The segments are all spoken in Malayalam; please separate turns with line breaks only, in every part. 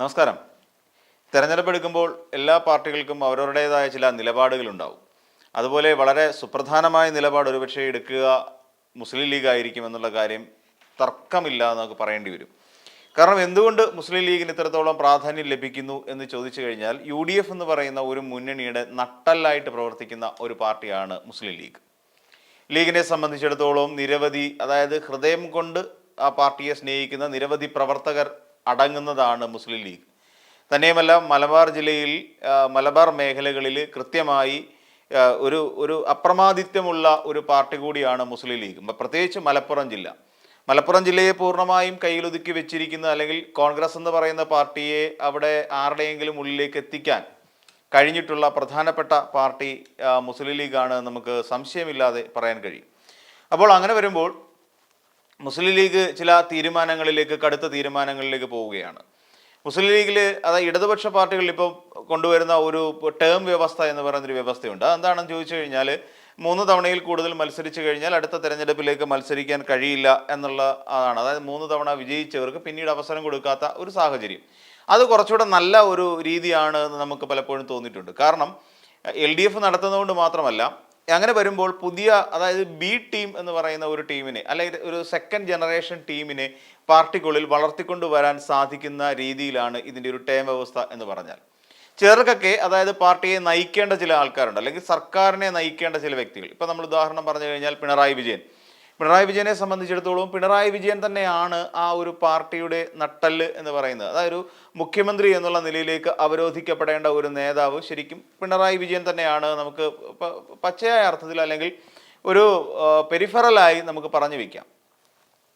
നമസ്കാരം. തെരഞ്ഞെടുപ്പ് എടുക്കുമ്പോൾ എല്ലാ പാർട്ടികൾക്കും അവരവരുടേതായ ചില നിലപാടുകളുണ്ടാവും. അതുപോലെ വളരെ സുപ്രധാനമായ നിലപാട് ഒരുപക്ഷെ എടുക്കുക മുസ്ലിം ലീഗ് ആയിരിക്കും എന്നുള്ള കാര്യം തർക്കമില്ല എന്നൊക്കെ പറയേണ്ടി വരും. കാരണം എന്തുകൊണ്ട് മുസ്ലിം ലീഗിന് ഇത്രത്തോളം പ്രാധാന്യം ലഭിക്കുന്നു എന്ന് ചോദിച്ചു കഴിഞ്ഞാൽ യു ഡി എഫ് എന്ന് പറയുന്ന ഒരു മുന്നണിയുടെ നട്ടല്ലായിട്ട് പ്രവർത്തിക്കുന്ന ഒരു പാർട്ടിയാണ് മുസ്ലിം ലീഗ്. ലീഗിനെ സംബന്ധിച്ചിടത്തോളം നിരവധി അതായത് ഹൃദയം കൊണ്ട് ആ പാർട്ടിയെ സ്നേഹിക്കുന്ന നിരവധി പ്രവർത്തകർ അടങ്ങുന്നതാണ് മുസ്ലിം ലീഗ്. തന്നെയുമല്ല മലബാർ ജില്ലയിൽ മലബാർ മേഖലകളിൽ കൃത്യമായി ഒരു ഒരു അപ്രമാദിത്വമുള്ള ഒരു പാർട്ടി കൂടിയാണ് മുസ്ലിം ലീഗ്. പ്രത്യേകിച്ച് മലപ്പുറം ജില്ല. മലപ്പുറം ജില്ലയെ പൂർണമായും കയ്യിലൊതുക്കി വെച്ചിരിക്കുന്ന അല്ലെങ്കിൽ കോൺഗ്രസ് എന്ന് പറയുന്ന പാർട്ടിയെ അവിടെ ആരുടെയെങ്കിലും ഉള്ളിലേക്ക് എത്തിക്കാൻ കഴിഞ്ഞിട്ടുള്ള പ്രധാനപ്പെട്ട പാർട്ടി മുസ്ലിം ലീഗാണ് നമുക്ക് സംശയമില്ലാതെ പറയാൻ കഴിയും. അപ്പോൾ അങ്ങനെ വരുമ്പോൾ മുസ്ലിം ലീഗ് ചില തീരുമാനങ്ങളിലേക്ക് കടുത്ത തീരുമാനങ്ങളിലേക്ക് പോവുകയാണ്. മുസ്ലിം ലീഗിൽ അതായത് ഇടതുപക്ഷ പാർട്ടികളിൽ ഇപ്പോൾ കൊണ്ടുവരുന്ന ഒരു ടേം വ്യവസ്ഥ എന്ന് പറയുന്നൊരു വ്യവസ്ഥയുണ്ട്. അതെന്താണെന്ന് ചോദിച്ചു കഴിഞ്ഞാൽ മൂന്ന് തവണയിൽ കൂടുതൽ മത്സരിച്ചു കഴിഞ്ഞാൽ അടുത്ത തെരഞ്ഞെടുപ്പിലേക്ക് മത്സരിക്കാൻ കഴിയില്ല എന്നുള്ള അതാണ്. അതായത് മൂന്ന് തവണ വിജയിച്ചവർക്ക് പിന്നീട് അവസരം കൊടുക്കാത്ത ഒരു സാഹചര്യം. അത് കുറച്ചുകൂടെ നല്ല ഒരു രീതിയാണ് എന്ന് നമുക്ക് പലപ്പോഴും തോന്നിയിട്ടുണ്ട്. കാരണം എൽ ഡി എഫ് നടത്തുന്നതുകൊണ്ട് മാത്രമല്ല അങ്ങനെ വരുമ്പോൾ പുതിയ അതായത് ബി ടീം എന്ന് പറയുന്ന ഒരു ടീമിനെ അല്ലെങ്കിൽ ഒരു സെക്കൻഡ് ജനറേഷൻ ടീമിനെ പാർട്ടിക്കുള്ളിൽ വളർത്തിക്കൊണ്ടു വരാൻ സാധിക്കുന്ന രീതിയിലാണ് ഇതിന്റെ ഒരു ടേം വ്യവസ്ഥ എന്ന് പറഞ്ഞാൽ. ചിലർക്കൊക്കെ അതായത് പാർട്ടിയെ നയിക്കേണ്ട ചില ആൾക്കാരുണ്ട് അല്ലെങ്കിൽ സർക്കാരിനെ നയിക്കേണ്ട ചില വ്യക്തികൾ. ഇപ്പം നമ്മൾ ഉദാഹരണം പറഞ്ഞു കഴിഞ്ഞാൽ പിണറായി വിജയൻ. പിണറായി വിജയനെ സംബന്ധിച്ചിടത്തോളം പിണറായി വിജയൻ തന്നെയാണ് ആ ഒരു പാർട്ടിയുടെ നട്ടൽ എന്ന് പറയുന്നത്. അതായത് ഒരു മുഖ്യമന്ത്രി എന്നുള്ള നിലയിലേക്ക് അവരോധിക്കപ്പെടേണ്ട ഒരു നേതാവ് ശരിക്കും പിണറായി വിജയൻ തന്നെയാണ് നമുക്ക് പച്ചയായ അർത്ഥത്തിൽ അല്ലെങ്കിൽ ഒരു പെരിഫറലായി നമുക്ക് പറഞ്ഞു വയ്ക്കാം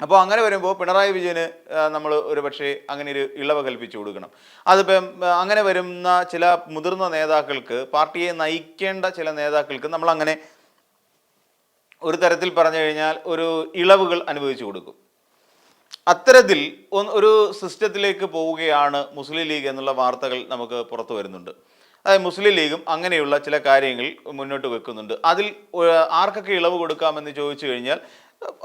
അപ്പോൾ അങ്ങനെ വരുമ്പോൾ പിണറായി വിജയന് നമ്മൾ ഒരു പക്ഷേ അങ്ങനെ ഒരു ഇളവ് കൽപ്പിച്ചു കൊടുക്കണം. അതിപ്പം അങ്ങനെ വരുന്ന ചില മുതിർന്ന നേതാക്കൾക്ക് പാർട്ടിയെ നയിക്കേണ്ട ചില നേതാക്കൾക്ക് നമ്മൾ അങ്ങനെ ഒരു തരത്തിൽ പറഞ്ഞു കഴിഞ്ഞാൽ ഒരു ഇളവുകൾ അനുഭവിച്ചു കൊടുക്കും. അത്തരത്തിൽ ഒരു സിസ്റ്റത്തിലേക്ക് പോവുകയാണ് മുസ്ലിം ലീഗ് എന്നുള്ള വാർത്തകൾ നമുക്ക് പുറത്തു വരുന്നുണ്ട്. അതായത് മുസ്ലിം ലീഗും അങ്ങനെയുള്ള ചില കാര്യങ്ങൾ മുന്നോട്ട് വെക്കുന്നുണ്ട്. അതിൽ ആർക്കൊക്കെ ഇളവ് കൊടുക്കാമെന്ന് ചോദിച്ചു കഴിഞ്ഞാൽ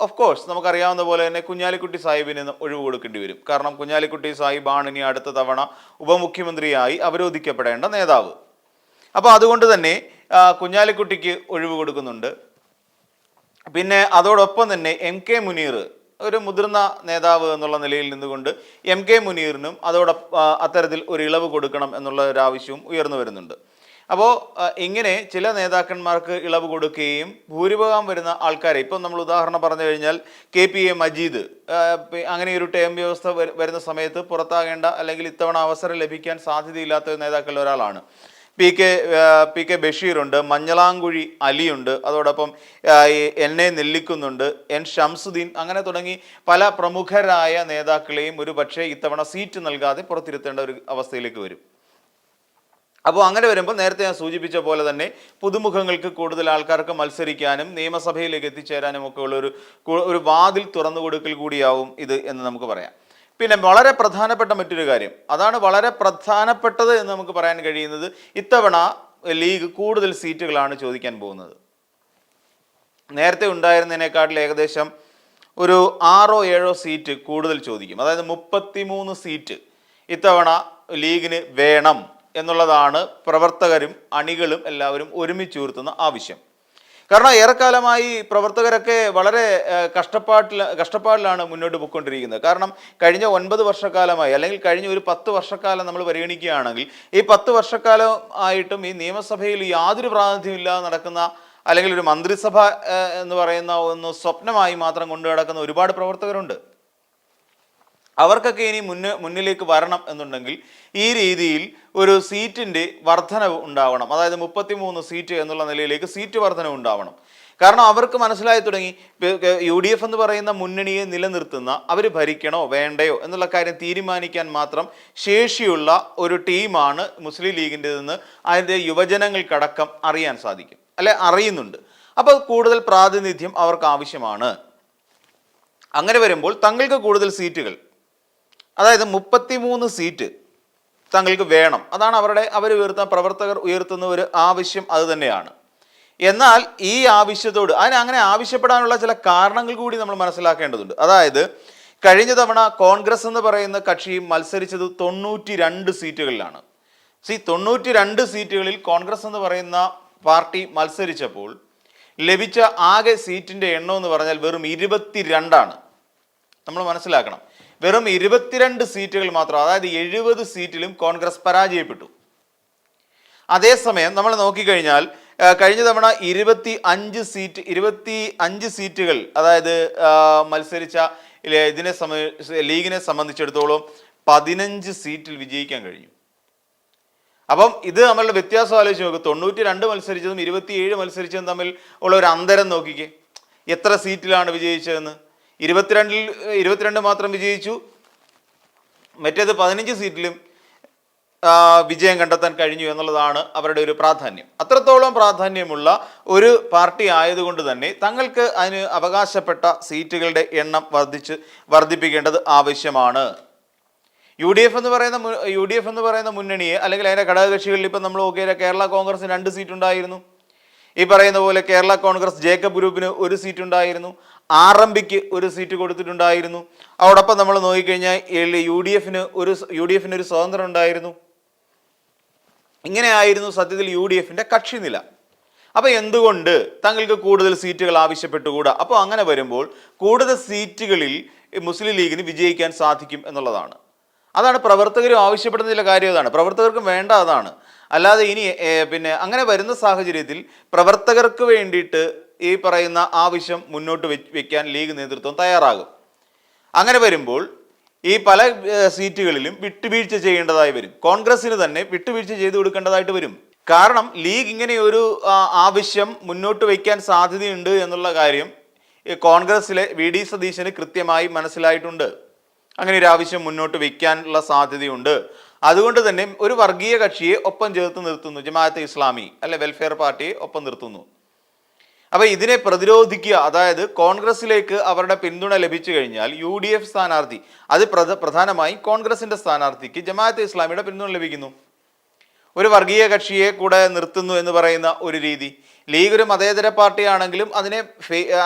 ഓഫ് കോഴ്സ് നമുക്കറിയാവുന്ന പോലെ തന്നെ കുഞ്ഞാലിക്കുട്ടി സാഹിബിന് ഒഴിവ് കൊടുക്കേണ്ടി വരും. കാരണം കുഞ്ഞാലിക്കുട്ടി സാഹിബാണ് ഇനി അടുത്ത തവണ ഉപമുഖ്യമന്ത്രിയായി അവരോധിക്കപ്പെടേണ്ട നേതാവ്. അപ്പോൾ അതുകൊണ്ട് തന്നെ കുഞ്ഞാലിക്കുട്ടിക്ക് ഒഴിവ് കൊടുക്കുന്നുണ്ട്. പിന്നെ അതോടൊപ്പം തന്നെ എം കെ മുനീർ ഒരു മുതിർന്ന നേതാവ് എന്നുള്ള നിലയിൽ നിന്നുകൊണ്ട് എം കെ മുനീറിനും അതോടൊപ്പം അത്തരത്തിൽ ഒരു ഇളവ് കൊടുക്കണം എന്നുള്ള ഒരു ആവശ്യവും ഉയർന്നു വരുന്നുണ്ട്. അപ്പോൾ ഇങ്ങനെ ചില നേതാക്കന്മാർക്ക് ഇളവ് കൊടുക്കുകയും ഭൂരിഭാഗം വരുന്ന ആൾക്കാരെ ഇപ്പം നമ്മൾ ഉദാഹരണം പറഞ്ഞു കഴിഞ്ഞാൽ കെ പി എ മജീദ് അങ്ങനെ ഒരു ടേം വ്യവസ്ഥ വരുന്ന സമയത്ത് പുറത്താകേണ്ട അല്ലെങ്കിൽ ഇത്തവണ അവസരം ലഭിക്കാൻ സാധ്യതയില്ലാത്ത നേതാക്കളിൽ ഒരാളാണ്. പി കെ പി കെ ബഷീറുണ്ട് മഞ്ഞളാങ്കുഴി അലിയുണ്ട് അതോടൊപ്പം എൻ എ നെല്ലിക്കുന്നുണ്ട് എൻ ഷംസുദ്ദീൻ അങ്ങനെ തുടങ്ങി പല പ്രമുഖരായ നേതാക്കളെയും ഒരു പക്ഷേ ഇത്തവണ സീറ്റ് നൽകാതെ പുറത്തിരുത്തേണ്ട ഒരു അവസ്ഥയിലേക്ക് വരും. അപ്പോൾ അങ്ങനെ വരുമ്പോൾ നേരത്തെ ഞാൻ സൂചിപ്പിച്ച പോലെ തന്നെ പുതുമുഖങ്ങൾക്ക് കൂടുതൽ ആൾക്കാർക്ക് മത്സരിക്കാനും നിയമസഭയിലേക്ക് എത്തിച്ചേരാനും ഒക്കെ ഉള്ള ഒരു ഒരു വാതിൽ തുറന്നു കൊടുക്കൽ കൂടിയാവും ഇത് എന്ന് നമുക്ക് പറയാം. പിന്നെ വളരെ പ്രധാനപ്പെട്ട മറ്റൊരു കാര്യം. അതാണ് വളരെ പ്രധാനപ്പെട്ടത് എന്ന് നമുക്ക് പറയാൻ കഴിയുന്നത് ഇത്തവണ ലീഗ് കൂടുതൽ സീറ്റുകളാണ് ചോദിക്കാൻ പോകുന്നത്. നേരത്തെ ഉണ്ടായിരുന്നതിനേക്കാട്ടിൽ ഏകദേശം ഒരു ആറോ ഏഴോ സീറ്റ് കൂടുതൽ ചോദിക്കും. അതായത് മുപ്പത്തിമൂന്ന് സീറ്റ് ഇത്തവണ ലീഗിന് വേണം എന്നുള്ളതാണ് പ്രവർത്തകരും അണികളും എല്ലാവരും ഒരുമിച്ചുയർത്തുന്ന ആവശ്യം. കാരണം ഏറെക്കാലമായി പ്രവർത്തകരൊക്കെ വളരെ കഷ്ടപ്പാട്ടിൽ കഷ്ടപ്പാടിലാണ് മുന്നോട്ട് പോയിക്കൊണ്ടിരിക്കുന്നത്. കാരണം കഴിഞ്ഞ ഒൻപത് വർഷക്കാലമായി അല്ലെങ്കിൽ കഴിഞ്ഞ ഒരു പത്ത് വർഷക്കാലം നമ്മൾ പരിഗണിക്കുകയാണെങ്കിൽ ഈ പത്ത് വർഷക്കാലം ആയിട്ടും ഈ നിയമസഭയിൽ യാതൊരു പ്രാതിനിധ്യമില്ലാതെ നടക്കുന്ന അല്ലെങ്കിൽ ഒരു മന്ത്രിസഭ എന്ന് പറയുന്ന ഒന്ന് സ്വപ്നമായി മാത്രം കൊണ്ടു നടക്കുന്ന ഒരുപാട് പ്രവർത്തകരുണ്ട്. അവർക്കൊക്കെ ഇനി മുന്ന് മുന്നിലേക്ക് വരണം എന്നുണ്ടെങ്കിൽ ഈ രീതിയിൽ ഒരു സീറ്റിന്റെ വർധനവ് ഉണ്ടാവണം. അതായത് മുപ്പത്തിമൂന്ന് സീറ്റ് എന്നുള്ള നിലയിലേക്ക് സീറ്റ് വർധനവ് ഉണ്ടാവണം. കാരണം അവർക്ക് മനസ്സിലായി തുടങ്ങി. യു ഡി എഫ് എന്ന് പറയുന്ന മുന്നണിയെ നിലനിർത്തുന്ന അവർ ഭരിക്കണോ വേണ്ടയോ എന്നുള്ള കാര്യം തീരുമാനിക്കാൻ മാത്രം ശേഷിയുള്ള ഒരു ടീമാണ് മുസ്ലിം ലീഗിന്റെ നിന്ന് അതിന്റെ യുവജനങ്ങൾക്കടക്കം അറിയാൻ സാധിക്കും. അല്ലെ? അറിയുന്നുണ്ട്. അപ്പോൾ കൂടുതൽ പ്രാതിനിധ്യം അവർക്ക് ആവശ്യമാണ് അങ്ങനെ വരുമ്പോൾ തങ്ങൾക്ക് കൂടുതൽ സീറ്റുകൾ അതായത് മുപ്പത്തിമൂന്ന് സീറ്റ് തങ്ങൾക്ക് വേണം. അതാണ് അവരുടെ അവർ ഉയർത്തുന്ന പ്രവർത്തകർ ഉയർത്തുന്ന ഒരു ആവശ്യം അത് തന്നെയാണ്. എന്നാൽ ഈ ആവശ്യത്തോട് അതിന് അങ്ങനെ ആവശ്യപ്പെടാനുള്ള ചില കാരണങ്ങൾ കൂടി നമ്മൾ മനസ്സിലാക്കേണ്ടതുണ്ട്. അതായത് കഴിഞ്ഞ തവണ കോൺഗ്രസ് എന്ന് പറയുന്ന കക്ഷി മത്സരിച്ചത് തൊണ്ണൂറ്റി രണ്ട് സീറ്റുകളിലാണ്. സി തൊണ്ണൂറ്റി രണ്ട് സീറ്റുകളിൽ കോൺഗ്രസ് എന്ന് പറയുന്ന പാർട്ടി മത്സരിച്ചപ്പോൾ ലഭിച്ച ആകെ സീറ്റിന്റെ എണ്ണം എന്ന് പറഞ്ഞാൽ വെറും ഇരുപത്തിരണ്ടാണ്. നമ്മൾ മനസ്സിലാക്കണം. വെറും ഇരുപത്തിരണ്ട് സീറ്റുകൾ മാത്രം അതായത് എഴുപത് സീറ്റിലും കോൺഗ്രസ് പരാജയപ്പെട്ടു. അതേസമയം നമ്മൾ നോക്കിക്കഴിഞ്ഞാൽ കഴിഞ്ഞ തവണ ഇരുപത്തി അഞ്ച് സീറ്റ് ഇരുപത്തി അഞ്ച് സീറ്റുകൾ അതായത് മത്സരിച്ച ഇതിനെ സംബന്ധിച്ച് ലീഗിനെ സംബന്ധിച്ചിടത്തോളം പതിനഞ്ച് സീറ്റിൽ വിജയിക്കാൻ കഴിഞ്ഞു. അപ്പം ഇത് നമ്മളുടെ വ്യത്യാസം ആലോചിച്ച് നോക്കുക തൊണ്ണൂറ്റി രണ്ട് മത്സരിച്ചതും ഇരുപത്തിയേഴ് മത്സരിച്ചതും തമ്മിൽ ഉള്ള ഒരു അന്തരം നോക്കിക്കേ. എത്ര സീറ്റിലാണ് വിജയിച്ചതെന്ന്? ഇരുപത്തിരണ്ടിൽ ഇരുപത്തിരണ്ട് മാത്രം വിജയിച്ചു. മറ്റേത് പതിനഞ്ച് സീറ്റിലും വിജയം കണ്ടെത്താൻ കഴിഞ്ഞു എന്നുള്ളതാണ് അവരുടെ ഒരു പ്രാധാന്യം. അത്രത്തോളം പ്രാധാന്യമുള്ള ഒരു പാർട്ടി ആയതുകൊണ്ട് തന്നെ തങ്ങൾക്ക് അതിന് അവകാശപ്പെട്ട സീറ്റുകളുടെ എണ്ണം വർദ്ധിച്ച് വർദ്ധിപ്പിക്കേണ്ടത് ആവശ്യമാണ്. യു ഡി എഫ് എന്ന് പറയുന്ന യു ഡി എഫ് എന്ന് പറയുന്ന മുന്നണിയെ അല്ലെങ്കിൽ അതിന്റെ ഘടകകക്ഷികളിൽ ഇപ്പം നമ്മൾ നോക്കിയാൽ കേരള കോൺഗ്രസിന് രണ്ട് സീറ്റ് ഉണ്ടായിരുന്നു ഈ പറയുന്ന പോലെ കേരള കോൺഗ്രസ് ജേക്കബ് ഗ്രൂപ്പിന് ഒരു സീറ്റ് ഉണ്ടായിരുന്നു ആർ എം പിക്ക് ഒരു സീറ്റ് കൊടുത്തിട്ടുണ്ടായിരുന്നു. അതോടൊപ്പം നമ്മൾ നോക്കിക്കഴിഞ്ഞാൽ എൽ യു ഡി എഫിന് ഒരു യു ഡി എഫിന് ഒരു സ്വാതന്ത്ര്യം ഉണ്ടായിരുന്നു. ഇങ്ങനെയായിരുന്നു സത്യത്തിൽ യു ഡി എഫിന്റെ കക്ഷി നില അപ്പൊ എന്തുകൊണ്ട് തങ്ങൾക്ക് കൂടുതൽ സീറ്റുകൾ ആവശ്യപ്പെട്ടുകൂടാ? അപ്പോൾ അങ്ങനെ വരുമ്പോൾ കൂടുതൽ സീറ്റുകളിൽ മുസ്ലിം ലീഗിന് വിജയിക്കാൻ സാധിക്കും എന്നുള്ളതാണ്. അതാണ് പ്രവർത്തകരും ആവശ്യപ്പെടുന്ന ചില കാര്യം അതാണ്. പ്രവർത്തകർക്കും വേണ്ട അതാണ്. അല്ലാതെ ഇനി പിന്നെ അങ്ങനെ വരുന്ന സാഹചര്യത്തിൽ പ്രവർത്തകർക്ക് വേണ്ടിയിട്ട് ഈ പറയുന്ന ആവശ്യം മുന്നോട്ട് വയ്ക്കാൻ ലീഗ് നേതൃത്വം തയ്യാറാകും. അങ്ങനെ വരുമ്പോൾ ഈ പല സീറ്റുകളിലും വിട്ടുവീഴ്ച ചെയ്യേണ്ടതായി വരും. കോൺഗ്രസിന് തന്നെ വിട്ടുവീഴ്ച ചെയ്തു കൊടുക്കേണ്ടതായിട്ട് വരും. കാരണം ലീഗ് ഇങ്ങനെ ഒരു ആവശ്യം മുന്നോട്ട് വയ്ക്കാൻ സാധ്യതയുണ്ട് എന്നുള്ള കാര്യം കോൺഗ്രസിലെ വി. ഡി. സതീശന് കൃത്യമായി മനസ്സിലായിട്ടുണ്ട്. അങ്ങനെ ഒരു ആവശ്യം മുന്നോട്ട് വയ്ക്കാനുള്ള സാധ്യതയുണ്ട്. അതുകൊണ്ട് തന്നെ ഒരു വർഗീയ കക്ഷിയെ ഒപ്പം ചേർത്ത് നിർത്തുന്നു. ജമാഅത്ത് ഇസ്ലാമി അല്ലെ വെൽഫെയർ പാർട്ടിയെ ഒപ്പം നിർത്തുന്നു. അപ്പൊ ഇതിനെ പ്രതിരോധിക്കുക അതായത് കോൺഗ്രസിലേക്ക് അവരുടെ പിന്തുണ ലഭിച്ചു കഴിഞ്ഞാൽ യു ഡി എഫ് സ്ഥാനാർത്ഥി അത് പ്രധ പ്രധാനമായും കോൺഗ്രസിന്റെ സ്ഥാനാർത്ഥിക്ക് ജമാഅത്തെ ഇസ്ലാമിയുടെ പിന്തുണ ലഭിക്കുന്നു. ഒരു വർഗീയ കക്ഷിയെ കൂടെ നിർത്തുന്നു എന്ന് പറയുന്ന ഒരു രീതി. ലീഗ് ഒരു മതേതര പാർട്ടിയാണെങ്കിലും അതിനെ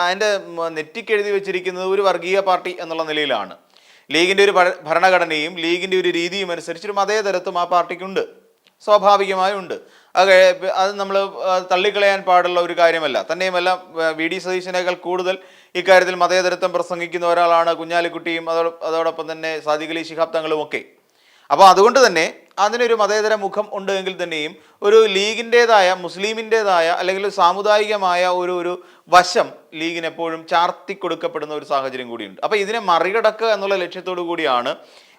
അതിന്റെ നെറ്റിക്കെഴുതി വെച്ചിരിക്കുന്നത് ഒരു വർഗീയ പാർട്ടി എന്നുള്ള നിലയിലാണ്. ലീഗിന്റെ ഒരു ഭരണഘടനയും ലീഗിന്റെ ഒരു രീതിയും അനുസരിച്ച് ഒരു മതേതരത്വം ആ പാർട്ടിക്കുണ്ട്. സ്വാഭാവികമായും ഉണ്ട്. അത് അത് നമ്മൾ തള്ളിക്കളയാൻ പാടുള്ള ഒരു കാര്യമല്ല. തന്നെയുമല്ല വ- ഡി സതീശനേക്കാൾ കൂടുതൽ ഇക്കാര്യത്തിൽ മതേതരത്വം പ്രസംഗിക്കുന്ന ഒരാളാണ് കുഞ്ഞാലിക്കുട്ടിയും അതോ അതോടൊപ്പം തന്നെ സാദിഖലി ശിഹാബ്ദങ്ങളും ഒക്കെ. അപ്പോൾ അതുകൊണ്ട് തന്നെ അതിനൊരു മതേതര മുഖം ഉണ്ട് എങ്കിൽ തന്നെയും ഒരു ലീഗിന്റേതായ മുസ്ലിമിന്റേതായ അല്ലെങ്കിൽ സാമുദായികമായ ഒരു ഒരു വശം ലീഗിന് എപ്പോഴും ചാർത്തി കൊടുക്കപ്പെടുന്ന ഒരു സാഹചര്യം കൂടിയുണ്ട്. അപ്പോൾ ഇതിനെ മറികടക്കുക എന്നുള്ള ലക്ഷ്യത്തോടു കൂടിയാണ്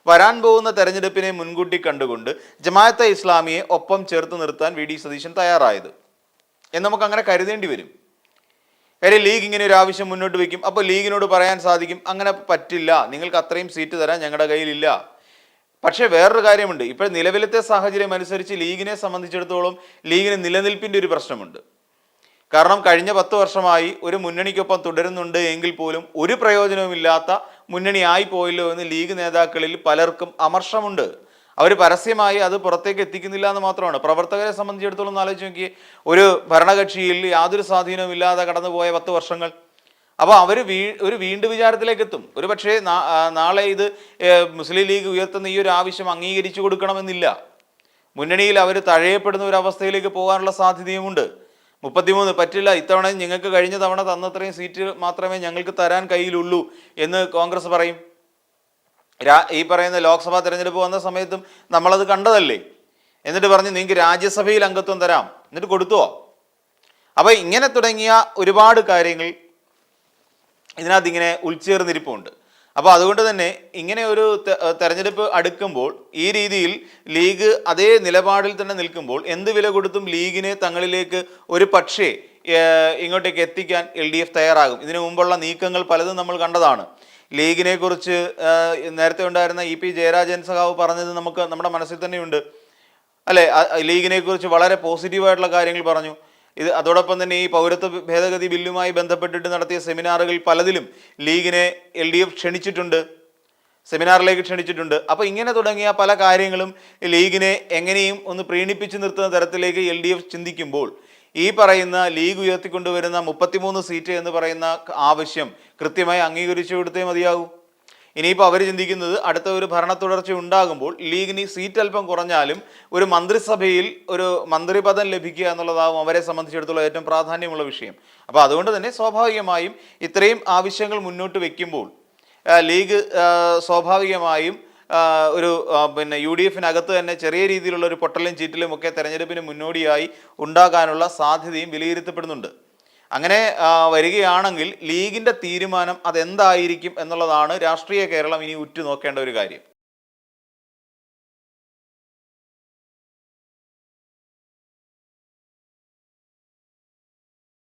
വരാൻ പോകുന്ന തെരഞ്ഞെടുപ്പിനെ മുൻകൂട്ടി കണ്ടുകൊണ്ട് ജമാഅത്തെ ഇസ്ലാമിയെ ഒപ്പം ചേർത്ത് നിർത്താൻ വി ഡി സതീശൻ തയ്യാറായത്. എന്ന് നമുക്ക് അങ്ങനെ കരുതേണ്ടി വരും. കാര്യം ലീഗ് ഇങ്ങനെ ഒരു ആവശ്യം മുന്നോട്ട് വയ്ക്കും അപ്പോൾ ലീഗിനോട് പറയാൻ സാധിക്കും അങ്ങനെ പറ്റില്ല. നിങ്ങൾക്ക് അത്രയും സീറ്റ് തരാൻ ഞങ്ങളുടെ കയ്യിലില്ല. പക്ഷേ വേറൊരു കാര്യമുണ്ട്. ഇപ്പോൾ നിലവിലത്തെ സാഹചര്യം അനുസരിച്ച് ലീഗിനെ സംബന്ധിച്ചിടത്തോളം ലീഗിന് നിലനിൽപ്പിന്റെ ഒരു പ്രശ്നമുണ്ട്. കാരണം കഴിഞ്ഞ പത്ത് വർഷമായി ഒരു മുന്നണിക്കൊപ്പം തുടരുന്നുണ്ട് എങ്കിൽ പോലും ഒരു പ്രയോജനവുമില്ലാത്ത മുന്നണിയായി പോയല്ലോ എന്ന് ലീഗ് നേതാക്കളിൽ പലർക്കും അമർഷമുണ്ട്. അവർ പരസ്യമായി അത് പുറത്തേക്ക് എത്തിക്കുന്നില്ല എന്ന് മാത്രമാണ്. പ്രവർത്തകരെ സംബന്ധിച്ചിടത്തോളം ആലോചിച്ച് നോക്കി ഒരു ഭരണകക്ഷിയിൽ യാതൊരു സ്വാധീനവും ഇല്ലാതെ കടന്നുപോയ പത്ത് വർഷങ്ങൾ. അപ്പോൾ അവർ വീ ഒരു വീണ്ടും വിചാരത്തിലേക്ക് എത്തും. ഒരു പക്ഷേ നാളെ ഇത് മുസ്ലിം ലീഗ് ഉയർത്തുന്ന ഈ ഒരു ആവശ്യം അംഗീകരിച്ചു കൊടുക്കണമെന്നില്ല. മുന്നണിയിൽ അവർ തഴയപ്പെടുന്ന ഒരു അവസ്ഥയിലേക്ക് പോകാനുള്ള സാധ്യതയുമുണ്ട്. മുപ്പത്തിമൂന്ന്. പറ്റില്ല ഇത്തവണ നിങ്ങൾക്ക് കഴിഞ്ഞ തവണ തന്നത്രയും സീറ്റ് മാത്രമേ ഞങ്ങൾക്ക് തരാൻ കയ്യിലുള്ളൂ എന്ന് കോൺഗ്രസ് പറയും. ഈ പറയുന്ന ലോക്സഭാ തിരഞ്ഞെടുപ്പ് വന്ന സമയത്തും നമ്മളത് കണ്ടതല്ലേ? എന്നിട്ട് പറഞ്ഞ് നിങ്ങൾക്ക് രാജ്യസഭയിൽ അംഗത്വം തരാം. എന്നിട്ട് കൊടുത്തുവോ അപ്പോൾ ഇങ്ങനെ തുടങ്ങിയ ഒരുപാട് കാര്യങ്ങൾ ഇതിനകത്ത് ഇങ്ങനെ ഉൾച്ചേർന്നിരിപ്പുണ്ട്. അപ്പോൾ അതുകൊണ്ട് തന്നെ ഇങ്ങനെ ഒരു തെരഞ്ഞെടുപ്പ് അടുക്കുമ്പോൾ ഈ രീതിയിൽ ലീഗ് അതേ നിലപാടിൽ തന്നെ നിൽക്കുമ്പോൾ എന്ത് വില കൊടുത്തും ലീഗിനെ തങ്ങളിലേക്ക് ഒരു പക്ഷേ ഇങ്ങോട്ടേക്ക് എത്തിക്കാൻ എൽ ഡി എഫ് തയ്യാറാകും. ഇതിനു മുമ്പുള്ള നീക്കങ്ങൾ പലതും നമ്മൾ കണ്ടതാണ്. ലീഗിനെ കുറിച്ച് നേരത്തെ ഉണ്ടായിരുന്ന ഇ പി ജയരാജൻ സഖാവ് പറഞ്ഞത് നമുക്ക് നമ്മുടെ മനസ്സിൽ തന്നെയുണ്ട്. അല്ലെ? ലീഗിനെ കുറിച്ച് വളരെ പോസിറ്റീവായിട്ടുള്ള കാര്യങ്ങൾ പറഞ്ഞു. ഇത് അതോടൊപ്പം തന്നെ ഈ പൗരത്വ ഭേദഗതി ബില്ലുമായി ബന്ധപ്പെട്ടിട്ട് നടത്തിയ സെമിനാറുകൾ പലതിലും ലീഗിനെ എൽ ഡി എഫ് ക്ഷണിച്ചിട്ടുണ്ട്. സെമിനാറിലേക്ക് ക്ഷണിച്ചിട്ടുണ്ട്. അപ്പോൾ ഇങ്ങനെ തുടങ്ങിയ പല കാര്യങ്ങളും ലീഗിനെ എങ്ങനെയും ഒന്ന് പ്രീണിപ്പിച്ച് നിർത്തുന്ന തരത്തിലേക്ക് എൽ ഡി എഫ് ചിന്തിക്കുമ്പോൾ ഈ പറയുന്ന ലീഗ് ഉയർത്തിക്കൊണ്ടുവരുന്ന മുപ്പത്തിമൂന്ന് സീറ്റ് എന്ന് പറയുന്ന ആവശ്യം കൃത്യമായി അംഗീകരിച്ചു കൊടുത്തേ മതിയാകൂ. ഇനിയിപ്പോൾ അവർ ചിന്തിക്കുന്നത് അടുത്ത ഒരു ഭരണ തുടർച്ച ഉണ്ടാകുമ്പോൾ ലീഗിന് സീറ്റ് അല്പം കുറഞ്ഞാലും ഒരു മന്ത്രിസഭയിൽ ഒരു മന്ത്രിപദം ലഭിക്കുക എന്നുള്ളതാവും അവരെ സംബന്ധിച്ചിടത്തോളം ഏറ്റവും പ്രാധാന്യമുള്ള വിഷയം. അപ്പോൾ അതുകൊണ്ട് തന്നെ സ്വാഭാവികമായും ഇത്രയും ആവശ്യങ്ങൾ മുന്നോട്ട് വെക്കുമ്പോൾ ലീഗ് സ്വാഭാവികമായും ഒരു പിന്നെ യു ഡി എഫിനകത്ത് തന്നെ ചെറിയ രീതിയിലുള്ള ഒരു പൊട്ടലും ചീറ്റലും ഒക്കെ തെരഞ്ഞെടുപ്പിന് മുന്നോടിയായി ഉണ്ടാകാനുള്ള സാധ്യതയും വിലയിരുത്തപ്പെടുന്നുണ്ട്. അങ്ങനെ വരികയാണെങ്കിൽ ലീഗിന്റെ തീരുമാനം അതെന്തായിരിക്കും എന്നുള്ളതാണ് രാഷ്ട്രീയ കേരളം ഇനി ഉറ്റുനോക്കേണ്ട ഒരു കാര്യം.